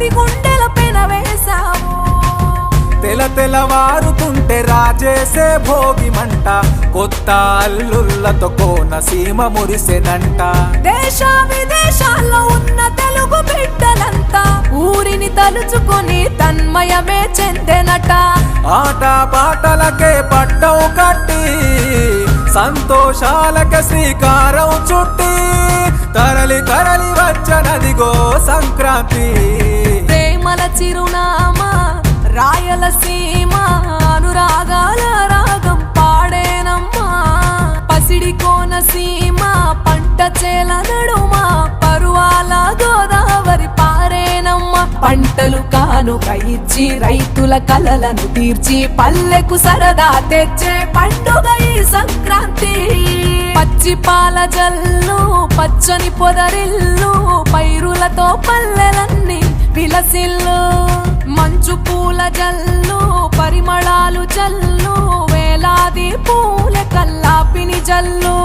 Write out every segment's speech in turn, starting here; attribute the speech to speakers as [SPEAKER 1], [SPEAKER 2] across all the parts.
[SPEAKER 1] ప్రతి గుండెల పెనవేశావు
[SPEAKER 2] తెల తెలవారుతుంటే రాజేసే భోగి మంట కొత్త అల్లుళ్ళతో కోన సీమ మురిసెనంట
[SPEAKER 1] దేశ విదేశాల్లో ఉన్న తెలుగు బిడ్డలంతా ఊరిని తలుచుకొని తన్మయమే చెందెనట.
[SPEAKER 2] ఆట పాటలకే పట్టవు కట్టి సంతోషాలకే శ్రీకారం చుట్టి. తరలి తరలి వచ్చనదిగో సంక్రాంతి.
[SPEAKER 1] ప్రేమల చిరునామా రాయలసీమ అనురాగాల రాగం పాడేనమ్మా. పసిడి కోనసీమ పంట చేల నడుమా పరువాల గోదావరి పారేనమ్మా. పంటలు కానుక ఇచ్చి రైతుల కలలను తీర్చి పల్లెకు సరదా తెచ్చే పండుగ మంచి పాల జల్లు పచ్చని పొదరిల్లు పైరులతో పల్లెలన్నీ పిలసిల్లు మంచు పూల జల్లు పరిమళాలు జల్లు వేలాది పూల కల్లాపిని జల్లు.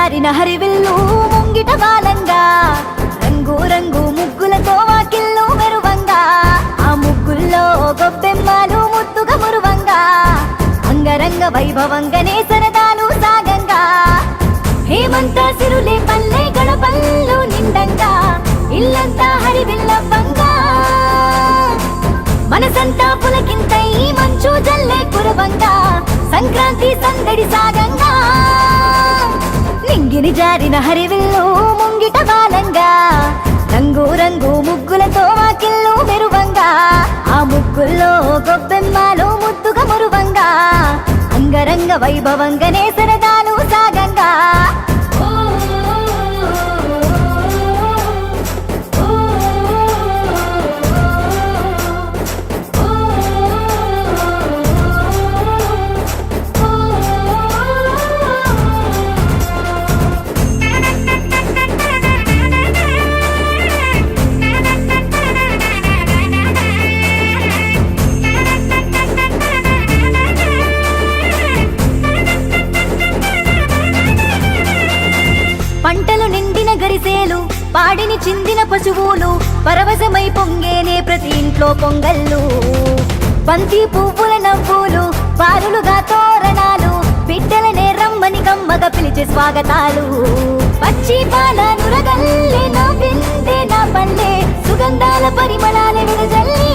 [SPEAKER 3] జారిన హరివిల్లు ముంగిట బాలంగా. రంగు రంగు ముగ్గులతో వాకిల్లు మెరువంగా. ఆ ముగ్గుల్లో గొబ్బెమ్మలు ముద్దుగా మురువంగా. అంగరంగ వైభవంగానే సరదాలు సాగంగా. హేమంత సిరులే పల్లె గడపల్లు నిండంగా. ఇల్లంతా హరివిల్లవ్వంగా మనసంతా పులకింతై మంచు జల్లే కురవంగా. సంక్రాంతి సందడి సాగంగా. నింగిని జారిన హరివిల్లు ముంగిట బాలంగా. రంగు రంగు ముగ్గులతో వాకిల్లు మెరువంగా. ఆ ముగ్గుల్లో గొబ్బెమ్మలు ముద్దుగా మురువంగా. అంగరంగ వైభవంగానే పరవశమై పొంగేనే ప్రతి ఇంట్లో పొంగళ్ళు. బంతి పువ్వుల నవ్వులు పారులుగా తోరణాలు బిడ్డలనే రమ్మని గమ్మగా పిలిచే స్వాగతాలు. పచ్చి పాల నురగల్లే నా బిందే నా పల్లె సుగంధాల పరిమళాల విడజల్లి.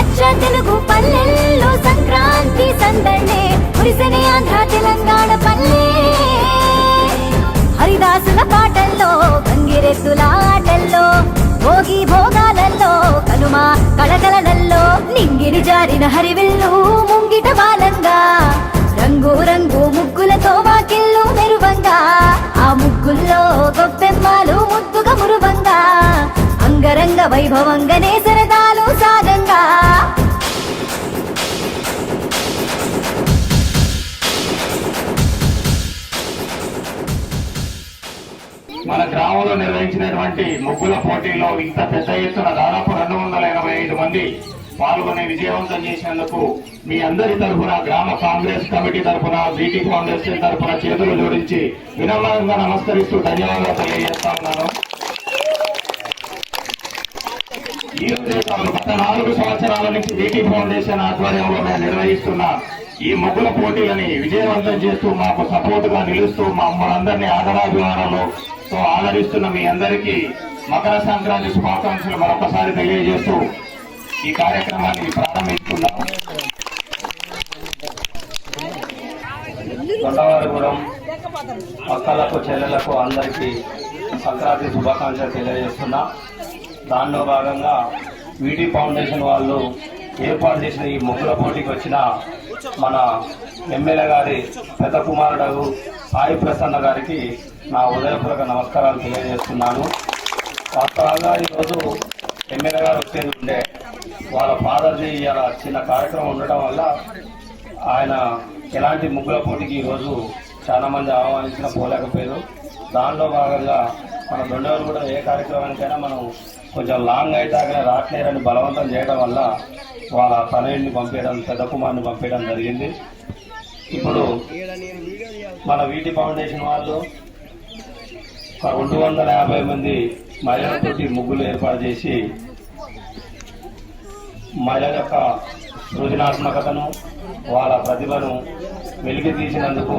[SPEAKER 3] అచ్చ తెలుగు పల్లెల్లో సంక్రాంతి సందడే పురిసనే ఆంధ్ర తెలంగాణ పల్లె. హరిదాసుల పాటల్లో గంగిరెద్దులా పిడి జారిన హరివిల్లు ముంగిట బాలంగా. రంగు రంగు ముగ్గులతో వాకిల్లు మెరువంగా. ఆ ముగ్గుల్లో గొప్పెమ్మలు ముద్దుగా మురువంగా. అంగరంగ వైభవంగానే సరదాలు సాగంగా.
[SPEAKER 4] మన గ్రామంలో నిర్వహించినటువంటి ముగ్గుల పోటీలో ఇంత పెద్ద ఎత్తున దాదాపు రెండు వందల ఎనభై ఐదు మంది పాల్గొని విజయవంతం చేసినందుకు మీ అందరి తరఫున గ్రామ కాంగ్రెస్ కమిటీ తరఫున బీటీ ఫౌండేషన్ తరఫున చేతులు జోడించి వినమ్రంగా నమస్కరిస్తూ ధన్యవాదాలు తెలియజేస్తా ఉన్నాను. ఈ రోజే గత నాలుగు సంవత్సరాల నుంచి బీటీ ఫౌండేషన్ ఆధ్వర్యంలో మేము నిర్వహిస్తున్న ఈ ముగ్గుల పోటీలని విజయవంతం చేస్తూ మాకు సపోర్ట్గా నిలుస్తూ మమ్మల్ని ఆదరాభిమానాలతో ఆదరిస్తున్న మీ అందరికీ మకర సంక్రాంతి శుభాకాంక్షలు మరొకసారి తెలియజేస్తూ ఈ కార్యక్రమాన్ని ప్రారంభిస్తున్నాం. కొండవారిగూడెం అక్కలకు చెల్లెలకు అందరికీ సంక్రాంతి శుభాకాంక్షలు తెలియజేస్తున్నా. దానిలో భాగంగా వీటి ఫౌండేషన్ వాళ్ళు ఏర్పాటు చేసిన ఈ ముగ్గుల పోటీకి వచ్చిన మన ఎమ్మెల్యే గారి పెద్ద కుమారుడు సాయి ప్రసన్న గారికి నా ఉదయపూర్వక నమస్కారాలు తెలియజేస్తున్నాను. వాస్తవంగా ఈరోజు ఎమ్మెల్యే గారు వచ్చేది ఉండే వాళ్ళ ఫాదర్ది ఇలా చిన్న కార్యక్రమం ఉండటం వల్ల ఆయన ఎలాంటి ముగ్గుల పోటీకి ఈరోజు చాలామంది ఆహ్వానించిన పోలేకపోయారు. దానిలో భాగంగా మన దొండవారు కూడా ఏ కార్యక్రమానికైనా మనం కొంచెం లాంగ్ అయితే అక్కడ రావట్లేరని బలవంతం చేయడం వల్ల వాళ్ళ తనయుడిని పంపించడం పెద్ద కుమార్ని పంపించడం జరిగింది. ఇప్పుడు మన వీటి ఫౌండేషన్ వాళ్ళు రెండు వందల యాభై మంది మహిళలతోటి ముగ్గులు ఏర్పాటు చేసి మహిళల యొక్క సృజనాత్మకతను వాళ్ళ ప్రతిభను వెలికి తీసినందుకు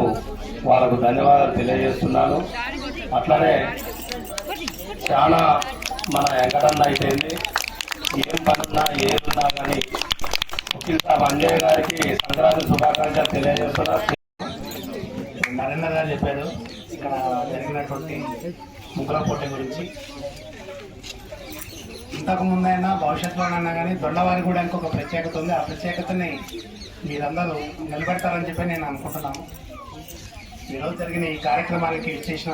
[SPEAKER 4] వాళ్ళకు ధన్యవాదాలు తెలియజేస్తున్నాను. అట్లనే చాలా మన వెంకటన్న అయిపోయింది. ఏం పనున్నా ఏదున్నా కానీ వకీల్ సాబ్ అంజయ్ గారికి సంక్రాంతి శుభాకాంక్షలు తెలియజేస్తున్నారు నరేంద్ర గారు చెప్పారు ఇక్కడ జరిగినటువంటి ముగ్గుల పోటీ గురించి.
[SPEAKER 5] ఇంతకు ముందైనా భవిష్యత్తులోనైనా కానీ దొండవారి కూడా ఇంకొక ప్రత్యేకత ఉంది. ఆ ప్రత్యేకతని మీరందరూ నిలబెడతారని చెప్పి నేను అనుకుంటున్నాను. ఈరోజు జరిగిన ఈ కార్యక్రమానికి చేసిన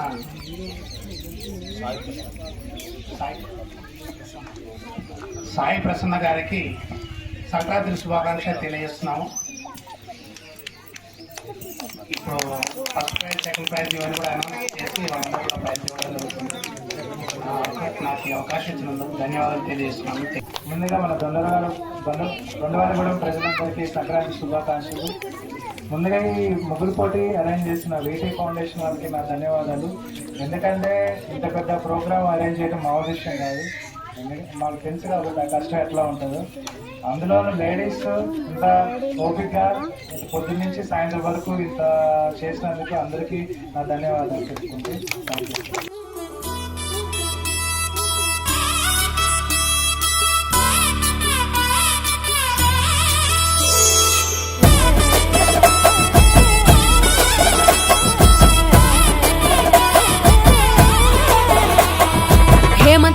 [SPEAKER 5] సాయి ప్రసన్న గారికి సంక్రాంతి శుభాకాంక్షలు తెలియజేస్తున్నాము. ఇప్పుడు ఫస్ట్ ప్రైజ్ సెకండ్ ప్రైజ్ ఇవన్నీ కూడా అనౌన్స్ చేసి వాళ్ళందరూ కూడా ప్రైజ్ ఇవ్వడం జరుగుతుంది. నాకు ఈ అవకాశం ఇచ్చినందుకు ధన్యవాదాలు తెలియజేస్తున్నాను. ముందుగా మన దొండవారి దొండ దొండవారిగూడెం ప్రజలందరికీ సంక్రాంతి శుభాకాంక్షలు. ముందుగా ఈ ముగ్గురు పోటీ అరేంజ్ చేసిన వీటీ ఫౌండేషన్ వారికి నా ధన్యవాదాలు. ఎందుకంటే ఇంత పెద్ద ప్రోగ్రామ్ అరేంజ్ చేయడం మా ఉద్దేశం కాదు. మాకు తెలుసు కాబట్టి ఆ కష్టం ఎట్లా ఉంటుందో. అందులోనూ లేడీస్ ఇంత ఓపికగా పొద్దున్న నుంచి సాయంత్రం వరకు ఇంత చేసినందుకు అందరికీ నా ధన్యవాదాలు చెప్పుకుంటే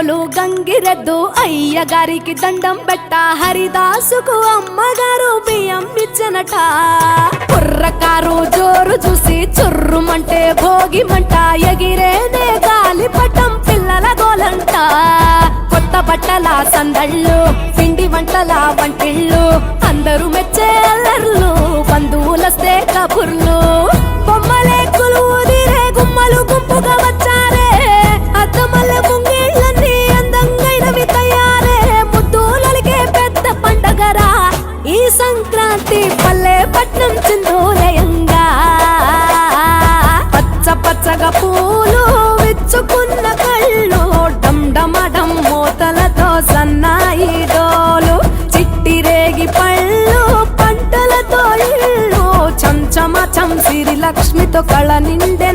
[SPEAKER 1] గంగటోలు గంగిరెద్దు అయ్య గారికి దండం పెట్ట హరిదాసుకు అమ్మగారు బియ్యం ఇచ్చనట. కుర్రకారు జోరు చూసి చుర్రుమంటే భోగిమంట ఎగిరేనే గాలిపటం పిల్లల గోలంట. కొత్త బట్టల సందళ్ళు పిండి వంటల వంటిళ్ళు అందరూ మెచ్చే అల్లర్లు బంధువులస్తే కబుర్లు. కళ నిండే